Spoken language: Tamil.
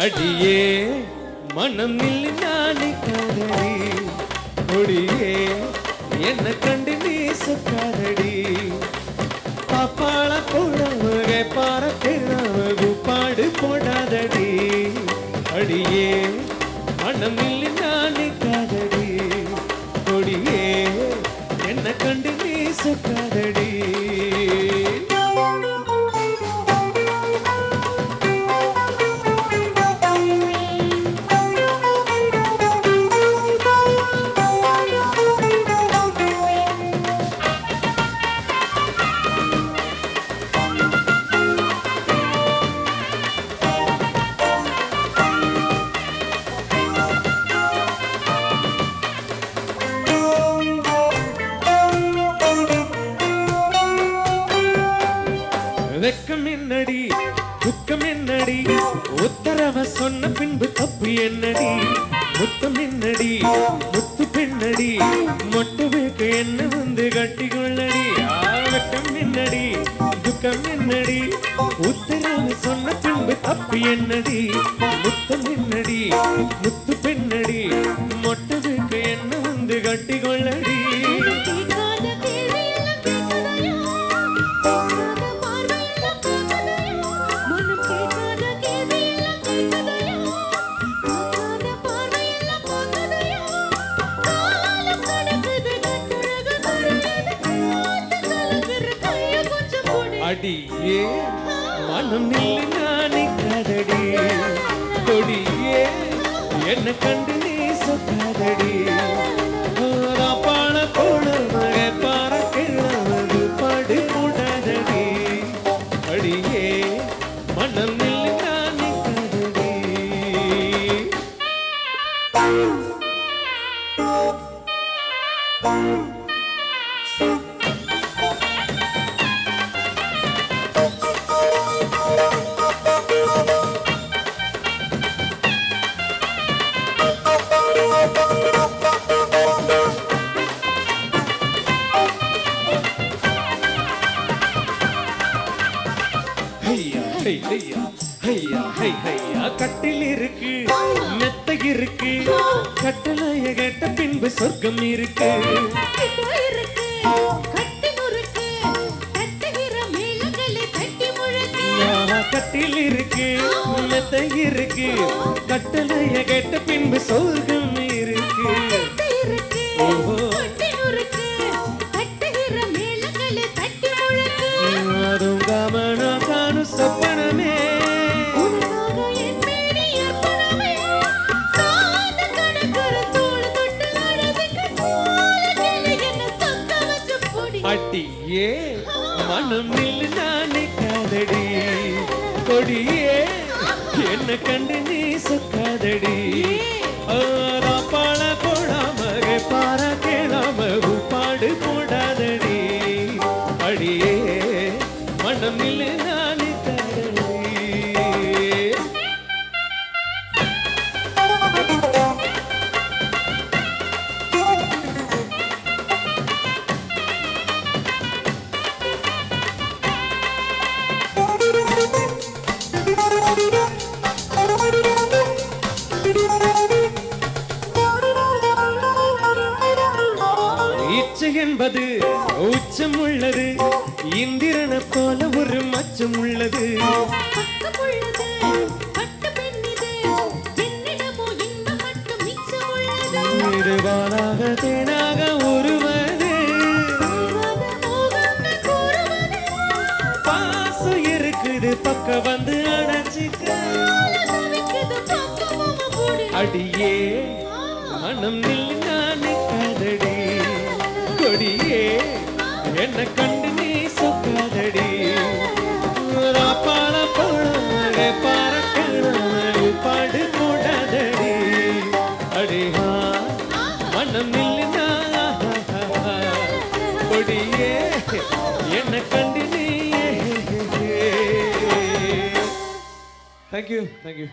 அடியே மனம் நில்லு நானே காதடி கொடியே என்ன கண்டு நேசக்காரடி. பாப்பாள போடாம பார பாடு போடாதடி. அடியே மனம் நில்லு நானே காதடி கொடியே என்ன கண்டு நேசக்காரடி. சொக்காதடி என்னடி? துக்கம் என்னடி? உத்தரவ சொன்ன பின்பு தப்பு என்னடி? முத்தம் என்னடி? முத்து பெண்ணடி மொட்டுவேக்கு என்ன வந்து கட்டி கொள்ளடி ஆ, என்னடி? துக்கம் என்னடி? உத்தரவு சொன்ன பின்பு தப்பு என்னடி? முத்தம் என்னடி? முத்து பெண்ணடி அடியே மனம் நில்லு நானே கதடி. கொடியே என்ன கண்டு நீ சொக்காதடி. பாட போட அடியே மனம் நில்லு ஹையா ஹை ஹையா ஹையா ஹை ஹையா கட்டில் இருக்கு மெத்த இருக்கு கட்டளைய கேட்ட பின்பு சொர்க்கம் இருக்கு. கட்டில் இருக்கு மெத்த இருக்கு கட்டளைய கேட்ட பின்பு சொர்க்கம் பொடி அடியே மனம் நில்லு நானே காதடி. கொடியே என்ன கண்டு நீ சொக்காதடி. பாட இச்சை என்பது உச்சம் உள்ளது இந்திரனை போல ஒரு மச்சம் உள்ளது பக்கம் வானாக தேனாக உருவது. பாசம் இருக்குது பக்க வந்து அடியே மனம் நில்லு நானே காதடி கொடியே என்ன கண்டு நீ சொக்காதடி. பாட போட பார பாடு போடாதடி அடிஹா மனம் நில்லு கொடியே என்ன கண்டு நீ தேங்க்யூ தேங்க்யூ